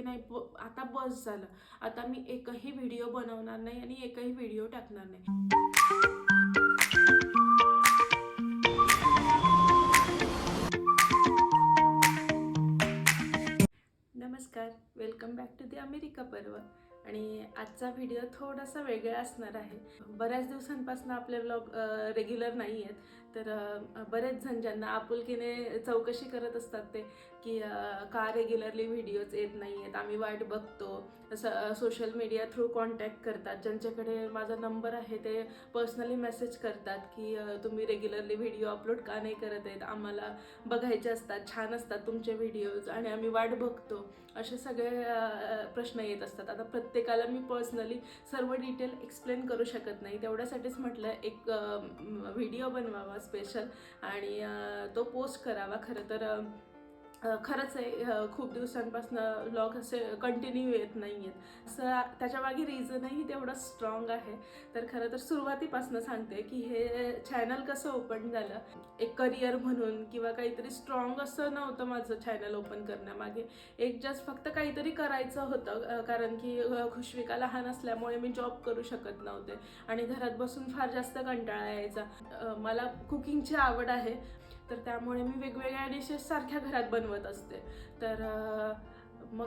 की नाही ब- आता बस झालं. आता मी एकही व्हिडिओ बनवणार नाही आणि एकही व्हिडिओ टाकणार नाही. नमस्कार. Welcome back to the America Parva. आणि आजचा व्हिडिओ थोडासा वेगळा असणार आहे. बऱ्याच दिवसांपासून आपले ब्लॉग रेग्युलर नाही आहेत. तर बरेच जण ज्यांना आपुलकीने चौकशी करत असतात ते की का रेग्युलरली व्हिडिओज येत नाही आहेत आम्ही वाट बघतो. सोशल मीडिया थ्रू कॉन्टॅक्ट करतात. ज्यांच्याकडे माझा नंबर आहे ते पर्सनली मेसेज करतात की तुम्ही रेग्युलरली व्हिडिओ अपलोड का नाही करत आहेत? आम्हाला बघायचे असतात छान असतात तुमचे व्हिडिओज आणि आम्ही वाट बघतो. असे सगळे प्रश्न येत असतात. आता प्रत्येकाला मी पर्सनली सर्व डिटेल एक्सप्लेन करू शकत नाही. तेवढ्यासाठीच म्हटलं एक व्हिडिओ बनवावा. स्पेशल आणि तो पोस्ट करावा. खरं तर खरंच आहे खूप दिवसांपासून व्लॉग असे कंटिन्यू येत नाही आहेत असं त्याच्यामागे रिझनही तेवढं स्ट्रॉंग आहे. तर खरं तर सुरुवातीपासून सांगते की हे चॅनल कसं ओपन झालं. एक करिअर म्हणून किंवा काहीतरी स्ट्रॉंग असं नव्हतं माझं चॅनल ओपन करण्यामागे. एक जस्ट फक्त काहीतरी करायचं होतं कारण की खुशविका लहान असल्यामुळे मी जॉब करू शकत नव्हते. आणि घरात बसून फार जास्त कंटाळा यायचा. मला कुकिंगची आवड आहे. तर त्यामुळे मी वेगवेगळ्या डिशेस सारख्या घरात बनवत असते. तर मग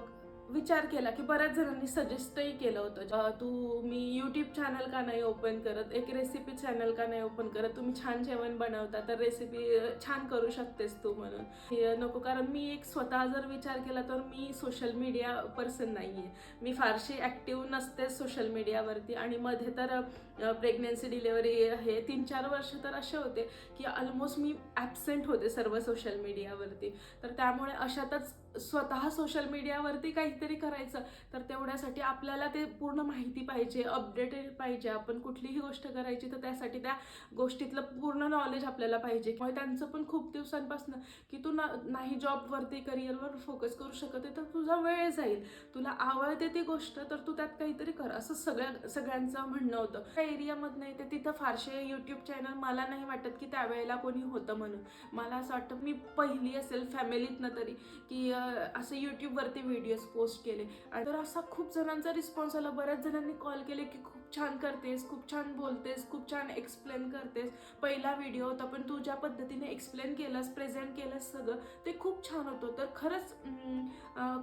विचार केला की बऱ्याच जणांनी सजेस्टही केलं होतं. तू मी यूट्यूब चॅनल का नाही ओपन करत? एक रेसिपी चॅनल का नाही ओपन करत? तुम्ही छान जेवण बनवता तर रेसिपी छान करू शकतेस तू म्हणून. हे नको कारण मी एक स्वतः जर विचार केला तर मी सोशल मीडिया पर्सन नाही आहे मी फारशी ॲक्टिव्ह नसते सोशल मीडियावरती आणि मध्ये तर प्रेग्नेन्सी डिलेवरी हे तीन चार वर्ष तर असे होते की ऑलमोस्ट मी ॲबसेंट होते सर्व सोशल मीडियावरती तर त्यामुळे अशातच स्वतः सोशल मीडियावरती काहीतरी करायचं तर तेवढ्यासाठी आपल्याला ते पूर्ण माहिती पाहिजे अपडेटेड पाहिजे. आपण कुठलीही गोष्ट करायची तर त्यासाठी त्या गोष्टीतलं पूर्ण नॉलेज आपल्याला पाहिजे. किंवा त्यांचं पण खूप दिवसांपासून की तू ना नाही जॉबवरती करिअरवर फोकस करू शकत आहे तर तुझा वेळ जाईल. तुला आवडते ती गोष्ट तर तू त्यात काहीतरी कर. असं सगळ्या सगळ्यांचं म्हणणं होतं. त्या एरियामधनं येते तिथं फारसे यूट्यूब चॅनल मला नाही वाटत की त्यावेळेला कोणी होतं म्हणून. मला असं वाटतं मी पहिली असेल फॅमिलीतनं तरी की असं यूट्यूबवरती व्हिडिओज पोस्ट केले. आणि तर असा खूप जणांचा रिस्पॉन्स आला. बऱ्याच जणांनी कॉल केले की खूप छान करतेस खूप छान बोलतेस खूप छान एक्सप्लेन करतेस. पहिला व्हिडिओ होता पण तू ज्या पद्धतीने एक्सप्लेन केलंस प्रेझेंट केलंस सगळं ते खूप छान होतं. तर खरंच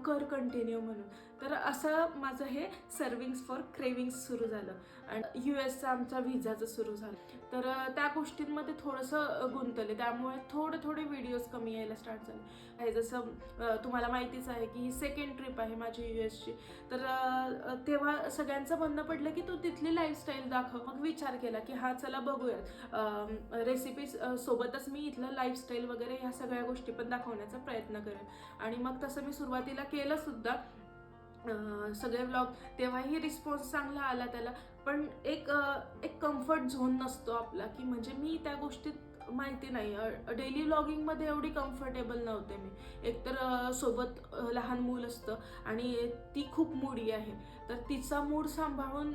कर कंटिन्यू म्हणून. तर असं माझं हे सर्विंग्स फॉर क्रेविंग्स सुरू झालं. आणि यू एसचा आमचा व्हिजाचं सुरू झालं. तर त्या गोष्टींमध्ये थोडंसं गुंतले. त्यामुळे थोडे थोडे व्हिडिओज कमी यायला स्टार्ट झाले. हे जसं तुम्हाला माहितीच आहे की ही सेकंड ट्रिप आहे माझी यू एसची तर तेव्हा सगळ्यांचं म्हणणं पडलं की तू तिथली लाईफस्टाईल दाखव. मग विचार केला की हा चला बघूयात. रेसिपीज सोबतच मी इथलं लाईफस्टाईल वगैरे ह्या सगळ्या गोष्टी पण दाखवण्याचा प्रयत्न करेन. आणि मग तसं मी सुरुवातीला केलं सुद्धा. सगळे ब्लॉग तेव्हाही रिस्पॉन्स चांगला आला त्याला. पण एक एक कम्फर्ट झोन नसतो आपला की म्हणजे मी त्या गोष्टीत माहिती नाही डेली व्लॉगिंगमध्ये एवढी कम्फर्टेबल नव्हते मी. एकतर सोबत लहान मूल असतं आणि ती खूप मूडी आहे. तर तिचा मूड सांभाळून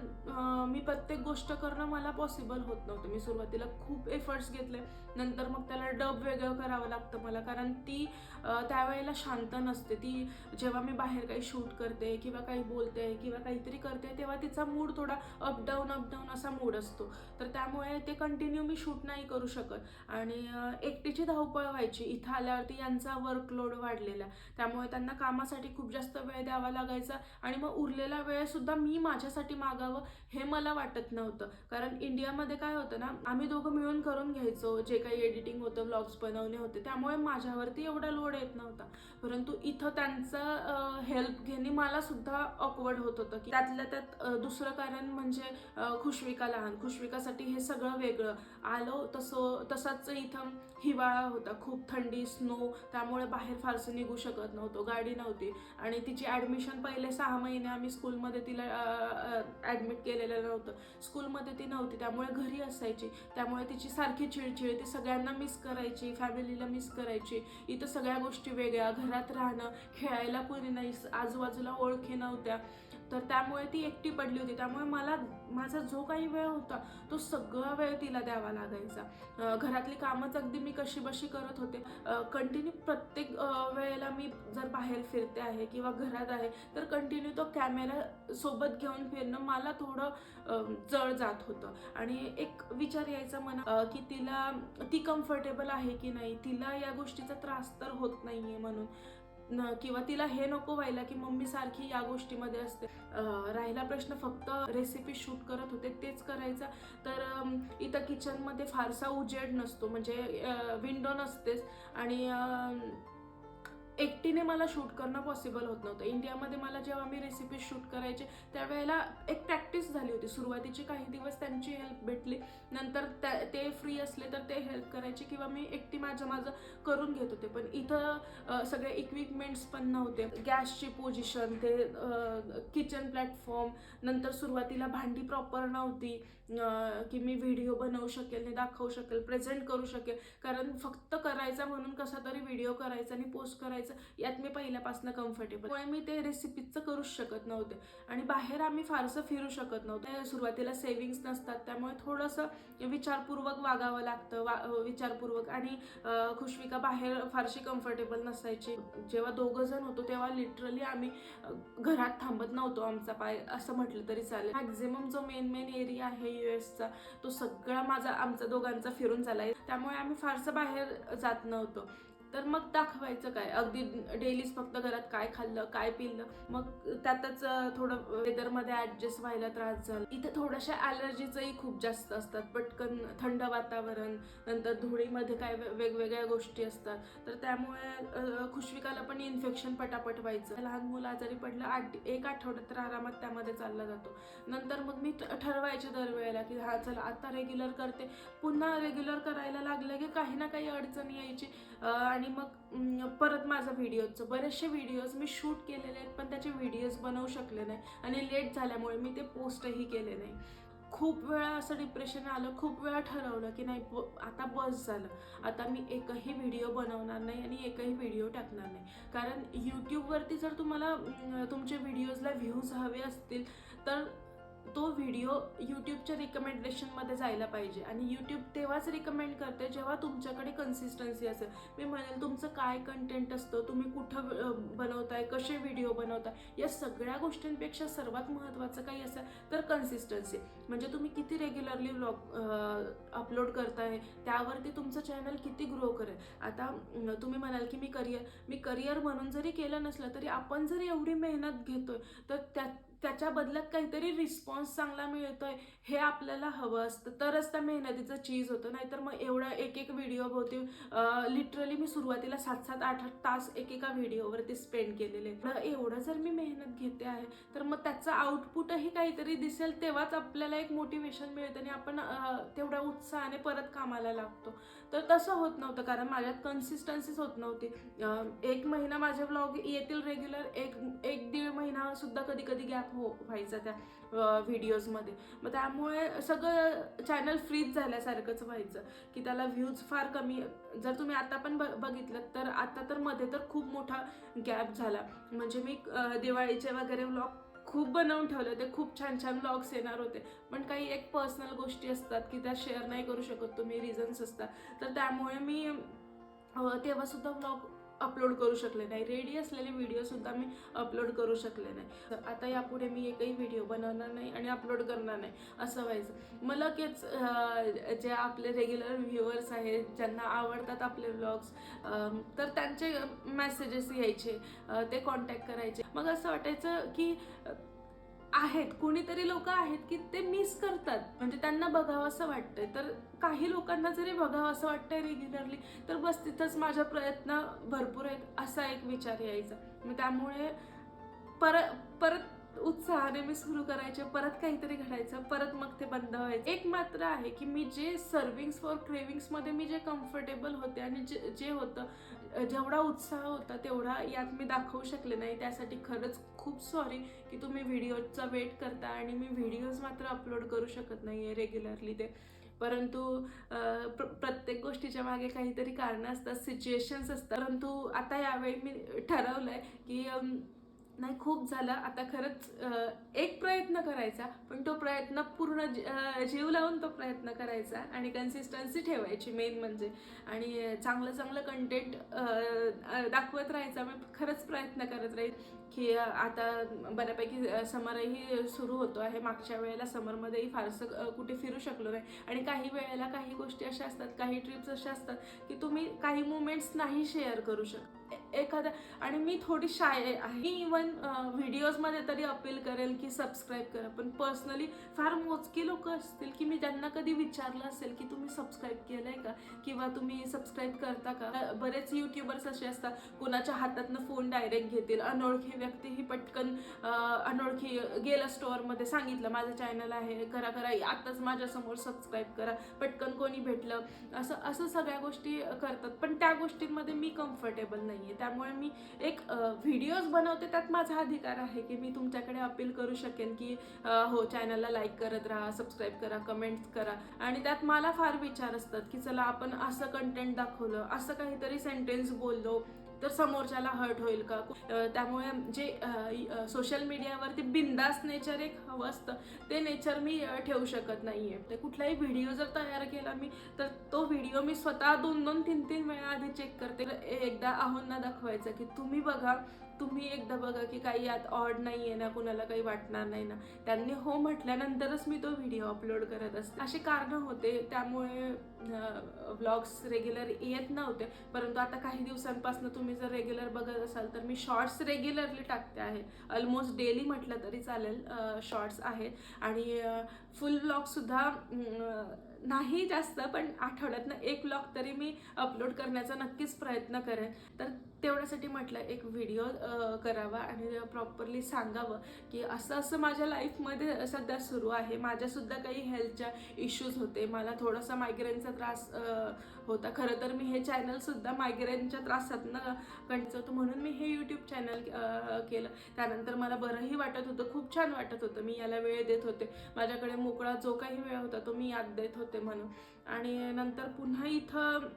मी प्रत्येक गोष्ट करणं मला पॉसिबल होत नव्हतं. मी सुरुवातीला खूप एफर्ट्स घेतले. नंतर मग त्याला डब वेगळं करावं लागतं मला. कारण ती त्यावेळेला शांत नसते. ती जेव्हा मी बाहेर काही शूट करते किंवा काही बोलते किंवा काहीतरी करते तेव्हा तिचा मूड थोडा अपडाऊन अपडाऊन असा मूड असतो. तर त्यामुळे ते कंटिन्यू मी शूट नाही करू शकत. आणि एकटीची धावपळ व्हायची. इथं आल्यावरती यांचा वर्कलोड वाढलेला. त्यामुळे त्यांना कामासाठी खूप जास्त वेळ द्यावा लागायचा आणि मग उरलेला वेळसुद्धा मी माझ्यासाठी मागावं हे मला वाटत नव्हतं. कारण इंडियामध्ये काय होतं ना आम्ही दोघं मिळून करून घ्यायचो. जे काही एडिटिंग होतं ब्लॉग्स बनवणे होते त्यामुळे माझ्यावरती एवढा लोड येत नव्हता. परंतु इथं त्यांचं हेल्प घेणे मला सुद्धा ऑकवर्ड होत होतं की त्यातल्या त्यात दुसरं कारण म्हणजे खुशविका लहान. खुशविकासाठी हे सगळं वेगळं. आलो तसं तसाच इथं हिवाळा होता. खूप थंडी स्नो त्यामुळे बाहेर फारसं निघू शकत नव्हतो गाडी नव्हती. आणि तिची ॲडमिशन पहिले सहा महिने आम्ही स्कूलमध्ये तिला ॲडमिट केलेलं नव्हतं. स्कूलमध्ये ती नव्हती त्यामुळे घरी असायची. त्यामुळे तिची सारखी चिडचिड ती सगळ्यांना मिस करायची फॅमिलीला मिस करायची. इथं सगळ्या गोष्टी वेगळ्या घरात राहणं खेळायला कोणी नाही आजूबाजूला ओळखी नव्हत्या. तर त्यामुळे ती एकटी पडली होती. त्यामुळे मला माझा जो काही वेळ होता तो सगळा वेळ तिला द्यावा लागायचा. घरातली कामच अगदी मी कशी बशी करत होते. कंटिन्यू प्रत्येक वेळेला मी जर बाहेर फिरते आहे किंवा घरात आहे तर कंटिन्यू तो कॅमेरा सोबत घेऊन फिरणं मला थोडं जळ जड जात होतं. आणि एक विचार यायचा मना की तिला ती कम्फर्टेबल आहे की नाही? तिला या गोष्टीचा त्रास तर होत नाहीये म्हणून. न- किंवा तिला हे नको व्हायला की मम्मी सारखी या गोष्टीमध्ये असते. राहिला प्रश्न फक्त रेसिपी शूट करत होते तेच करायचा. तर इथं किचनमध्ये फारसा उजेड नसतो. म्हणजे विंडो नसतेच. आणि एकटीने मला शूट करणं पॉसिबल होत नव्हतं. इंडियामध्ये मला जेव्हा मी रेसिपी शूट करायचे त्यावेळेला एक प्रॅक्टिस झाली होती. सुरुवातीचे काही दिवस त्यांची हेल्प भेटली. नंतर त्या ते फ्री असले तर ते हेल्प करायचे किंवा मी एकटी माझं माझं करून घेत होते. पण इथं सगळे इक्विपमेंट्स पण नव्हते. गॅसची पोझिशन ते किचन प्लॅटफॉर्म नंतर सुरुवातीला भांडी प्रॉपर नव्हती. की मी व्हिडिओ बनवू शकेल आणि दाखवू शकेल प्रेझेंट करू शकेल. कारण फक्त करायचा म्हणून कसा तरी व्हिडिओ करायचा आणि पोस्ट करायचं यात मी पहिल्यापासून कम्फर्टेबल त्यामुळे मी ते रेसिपीचं करूच शकत नव्हते. आणि बाहेर आम्ही फारसं फिरू शकत नव्हतो. सुरुवातीला सेव्हिंग्स नसतात त्यामुळे थोडंसं विचारपूर्वक वागावं लागतं वा विचारपूर्वक. आणि खुशविका बाहेर फारशी कम्फर्टेबल नसायची. जेव्हा दोघं जण होतो तेव्हा लिटरली आम्ही घरात थांबत नव्हतो आमचा पाय. असं म्हटलं तरी चालेल. मॅक्झिमम जो मेन मेन एरिया आहे युएसचा तो सगळा माझा आमचा दोघांचा फिरून चालाय त्यामुळे आम्ही फारसं बाहेर जात नव्हतो. तर मग दाखवायचं काय? अगदी डेलीच फक्त घरात काय खाल्लं काय पिल्लं मग त्यातच थोडं वेदरमध्ये ऍडजस्ट व्हायला त्रास झाला. इथे थोड्याशा ॲलर्जीचंही खूप जास्त असतात. पटकन थंड वातावरण नंतर धुळीमध्ये काय वेगवेगळ्या गोष्टी असतात. तर त्यामुळे खुशविकाला पण इन्फेक्शन पटापट व्हायचं. लहान मुलं आजारी पडलं आठ एक आठवड्यात तर आरामात त्यामध्ये चालला जातो. नंतर मग मी ठरवायचे दरवेळेला की हा चला आता रेग्युलर करते. पुन्हा रेग्युलर करायला लागलं की काही ना काही अडचण यायची. आणि आणि मग परत माझा व्हिडिओचं बरेचसे व्हिडिओज मी शूट केलेले आहेत पण त्याचे व्हिडिओज बनवू शकले नाही. आणि लेट झाल्यामुळे मी ते पोस्टही केले नाही. खूप वेळा असं डिप्रेशन आलं खूप वेळा ठरवलं की नाही ब- आता बस झालं. आता मी एकही व्हिडिओ बनवणार नाही आणि एकही व्हिडिओ टाकणार नाही. कारण यूट्यूबवरती जर तुम्हाला तुमच्या व्हिडिओजला व्ह्यूज हवे असतील तर तो व्हिडिओ यूट्यूबच्या रिकमेंडेशनमध्ये जायला पाहिजे. आणि यूट्यूब तेव्हाच रिकमेंड करते जेव्हा तुमच्याकडे कन्सिस्टन्सी असेल. मी म्हणेल तुमचं काय कंटेंट असतं तुम्ही कुठं बनवताय कसे व्हिडिओ बनवताय या सगळ्या गोष्टींपेक्षा सर्वात महत्त्वाचं काही असेल तर कन्सिस्टन्सी म्हणजे तुम्ही किती रेग्युलरली व्लॉग अपलोड करताय त्यावरती तुमचं चॅनल किती ग्रो करेल. आता तुम्ही म्हणाल की मी करिअर मी करिअर म्हणून जरी केलं नसलं तरी आपण जरी एवढी मेहनत घेतोय तर त्या त्याच्या बदल्यात काहीतरी रिस्पॉन्स चांगला मिळतोय हे आपल्याला हवं असतं. तरच त्या मेहनतीचं चीज होतं. नाहीतर मग एवढा एक एक व्हिडिओ भोवती लिटरली मी सुरुवातीला सात सात आठ आठ तास एकेका व्हिडिओवरती स्पेंड केलेले. तर एवढं जर मी मेहनत घेते आहे तर मग त्याचं आउटपुटही काहीतरी दिसेल तेव्हाच आपल्याला एक मोटिवेशन मिळतं आणि आपण तेवढ्या उत्साहाने परत कामाला लागतो. तर तसं होत नव्हतं कारण माझ्यात कन्सिस्टन्सीच होत नव्हती. एक महिना माझे व्लॉग येतील रेग्युलर एक एक दीड महिना सुद्धा कधी कधी गॅप हो व्हायचा त्या व्हिडिओजमध्ये मग त्यामुळे सगळं चॅनल फ्रीज झाल्यासारखंच व्हायचं की त्याला व्ह्यूज फार कमी जर तुम्ही आता पण ब- बघितलं तर आता तर मध्ये तर खूप मोठा गॅप झाला. म्हणजे मी दिवाळीचे वगैरे व्लॉग खूप बनवून ठेवले होते खूप छान छान व्लॉग्स येणार होते. पण काही एक पर्सनल गोष्टी असतात की त्या शेअर नाही करू शकत तुम्ही रिझन्स असतात. तर त्यामुळे मी तेव्हासुद्धा तेव्हा सुद्धा व्लॉग अपलोड करू शकले नाही. रेडी असलेले व्हिडिओ सुद्धा मी अपलोड करू शकले नाही. तर आता यापुढे मी एकही व्हिडिओ बनवणार नाही आणि अपलोड करणार नाही असं व्हायचं. मग लगेच जे आपले रेग्युलर व्ह्युअर्स आहेत ज्यांना आवडतात आपले व्लॉग्स तर त्यांचे मेसेजेस यायचे ते कॉन्टॅक्ट करायचे. मग असं वाटायचं की आहेत कोणीतरी लोक आहेत की ते मिस करतात. म्हणजे त्यांना बघावं असं वाटतंय. तर काही लोकांना जरी बघावं असं वाटतंय रेग्युलरली तर बस तिथंच माझा प्रयत्न भरपूर आहेत असा एक विचार यायचा. मग त्यामुळे परत परत उत्साहाने मी सुरू करायचे परत काहीतरी घडायचं परत मग ते बंद व्हायचं. एक मात्र आहे की मी जे सर्विंग्स फॉर क्रेविंग्समध्ये मी जे कम्फर्टेबल होते आणि जे जे होतं जेवढा उत्साह होता तेवढा यात मी दाखवू शकले नाही. त्यासाठी खरंच खूप सॉरी की तुम्ही व्हिडिओचा वेट करता आणि मी व्हिडिओज मात्र अपलोड करू शकत नाही आहे रेग्युलरली ते. परंतु प्र प्रत्येक गोष्टीच्या मागे काहीतरी कारणं असतात सिच्युएशन्स असतात. परंतु आता यावेळी मी ठरवलं आहे की नाही खूप झालं. आता खरंच एक प्रयत्न करायचा पण तो प्रयत्न पूर्ण जी- जीव लावून तो प्रयत्न करायचा आणि कन्सिस्टन्सी ठेवायची मेन म्हणजे. आणि चांगलं चांगलं कंटेंट दाखवत राहायचा. मी खरंच प्रयत्न करत राहील की आता बऱ्यापैकी समरही सुरू होतो आहे. मागच्या वेळेला समरमध्येही फारसं कुठे फिरू शकलो नाही. आणि काही वेळेला काही गोष्टी अशा असतात काही ट्रिप्स अशा असतात की तुम्ही काही मुमेंट्स नाही शेअर करू शकत. एखाद्या आणि मी थोडी शाय आहे इवन व्हिडिओजमध्ये तरी अपील करेल की सबस्क्राईब करा. पण पर्सनली फार मोजकी लोक असतील की मी ज्यांना कधी विचारलं असेल की तुम्ही सबस्क्राईब केलंय का? किंवा तुम्ही सबस्क्राईब करता का? बरेच युट्यूबर्स असे असतात कोणाच्या हातातनं फोन डायरेक्ट घेतील. अनोळखी व्यक्ती ही पटकन अनोळखी गेलं स्टोअरमध्ये सांगितलं माझं चॅनल आहे करा करा आताच माझ्यासमोर सबस्क्राईब करा. पटकन कोणी भेटलं. असं असं सगळ्या गोष्टी करतात. पण त्या गोष्टींमध्ये मी कम्फर्टेबल नाही आहे त्यामुळे मी एक व्हिडिओज बनवते त्यात माझा अधिकार आहे की मी तुमच्याकडे अपील करू शकेन की हो चॅनलला लाईक करत राहा सबस्क्राईब करा कमेंट्स करा. आणि त्यात मला फार विचार असतात की चला आपण असं कंटेंट दाखवलं असं काहीतरी सेंटेन्स बोललो तर समोरच्याला हर्ट होईल का? त्यामुळे जे सोशल मीडियावरती बिंदास नेचर एक हवं असतं ते नेचर मी ठेवू शकत नाहीये. तर कुठलाही व्हिडिओ जर तयार केला मी तर तो व्हिडिओ मी स्वतः दोन दोन तीन तीन वेळा आधी चेक करते. एकदा आहोंना दाखवायचं की तुम्ही बघा तुम्ही एकदा बघा की काही यात ऑड नाही आहे ना कुणाला काही वाटणार नाही ना. त्यांनी हो म्हटल्यानंतरच मी तो व्हिडिओ अपलोड करत असते. असे कारणं होते त्यामुळे व्लॉग्स रेग्युलर येत नव्हते. परंतु आता काही दिवसांपासून तुम्ही जर रेग्युलर बघत असाल तर मी शॉर्ट्स रेग्युलरली टाकते आहे. ऑलमोस्ट डेली म्हटलं तरी चालेल शॉर्ट्स आहेत आणि फुल व्लॉगसुद्धा नाही जास्त पण आठवड्यातनं एक व्लॉग तरी मी अपलोड करण्याचा नक्कीच प्रयत्न करेन. तर तेवढ्यासाठी म्हटलं एक व्हिडिओ करावा आणि प्रॉपरली सांगावं की असं असं माझ्या लाईफमध्ये सध्या सुरू आहे. माझ्यासुद्धा काही हेल्थच्या इश्यूज होते. मला थोडासा मायग्रेनचा त्रास होता. खरं तर मी हे चॅनलसुद्धा मायग्रेनच्या त्रासातनं कंटिन्यू होतं. म्हणून मी हे यूट्यूब चॅनल केलं. त्यानंतर मला बरंही वाटत होतं. खूप छान वाटत होतं. मी याला वेळ देत होते. माझ्याकडे मोकळा जो काही वेळ होता तो मी याद देत होते. म्हणून. आणि नंतर पुन्हा इथं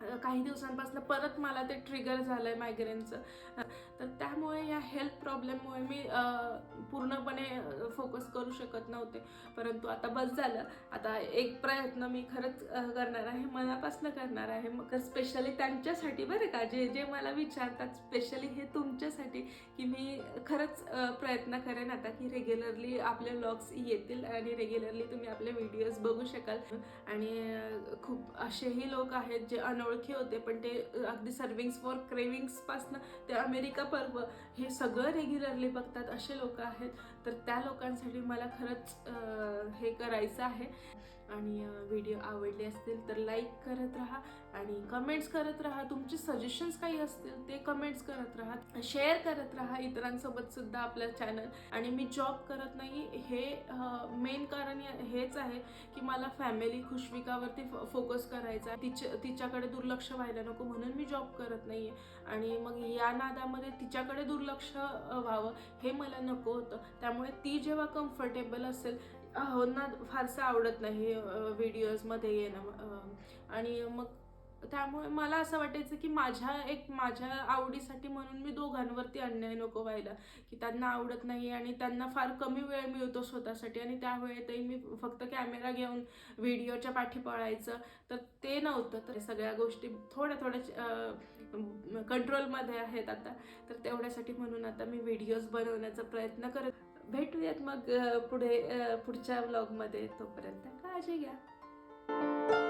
काही दिवसांपासून परत मला ते ट्रिगर झालं आहे मायग्रेनचं तर त्यामुळे या हेल्थ प्रॉब्लेममुळे मी पूर्णपणे फोकस करू शकत नव्हते. परंतु आता बस झालं. आता एक प्रयत्न मी खरंच करणार आहे मनापासून करणार आहे. मग स्पेशली त्यांच्यासाठी बरं का जे जे मला विचारतात स्पेशली हे तुमच्यासाठी की मी खरंच प्रयत्न करेन आता की रेग्युलरली आपले व्लॉग्स येतील आणि रेग्युलरली तुम्ही आपले व्हिडिओज बघू शकाल. आणि खूप असेही लोक आहेत जे ओळखी होते पण ते अगदी सर्विंग्स फॉर क्रेविंग्सपासनं ते अमेरिका पर्व हे सगळं रेग्युलरली बघतात असे लोक आहेत. तर त्या लोकांसाठी मला खरंच हे करायचं आहे. आणि व्हिडिओ आवडले असतील तर लाईक करत राहा आणि कमेंट्स करत राहा. तुमचे सजेशन्स काही असतील ते कमेंट्स करत राहा. शेअर करत राहा इतरांसोबत सुद्धा आपलं चॅनल. आणि मी जॉब करत नाही हे मेन कारण हेच आहे की मला फॅमिली खुशविकावरती फोकस करायचा तिच्या तिच्याकडे दुर्लक्ष व्हायला नको म्हणून मी जॉब करत नाहीये. आणि मग या नादामध्ये तिच्याकडे दुर्लक्ष व्हावं हे मला नको होतं. त्यामुळे ती जेव्हा कम्फर्टेबल असेल अहोंना ना फारसं आवडत नाही व्हिडिओजमध्ये येणं आणि मग त्यामुळे मला असं वाटायचं की माझ्या एक माझ्या आवडीसाठी म्हणून मी दोघांवरती अन्याय नको व्हायला. की त्यांना आवडत नाही आणि त्यांना फार कमी वेळ मिळतो स्वतःसाठी आणि त्या वेळेतही मी फक्त कॅमेरा घेऊन व्हिडिओच्या पाठी पळायचं. तर ते नव्हतं. तर सगळ्या गोष्टी थोड्या थोड्या कंट्रोलमध्ये आहेत आता. तर तेवढ्यासाठी म्हणून आता मी व्हिडिओज बनवण्याचा प्रयत्न करत भेटूयात मग पुढे पुढच्या व्लॉगमध्ये तोपर्यंत काळजी घ्या.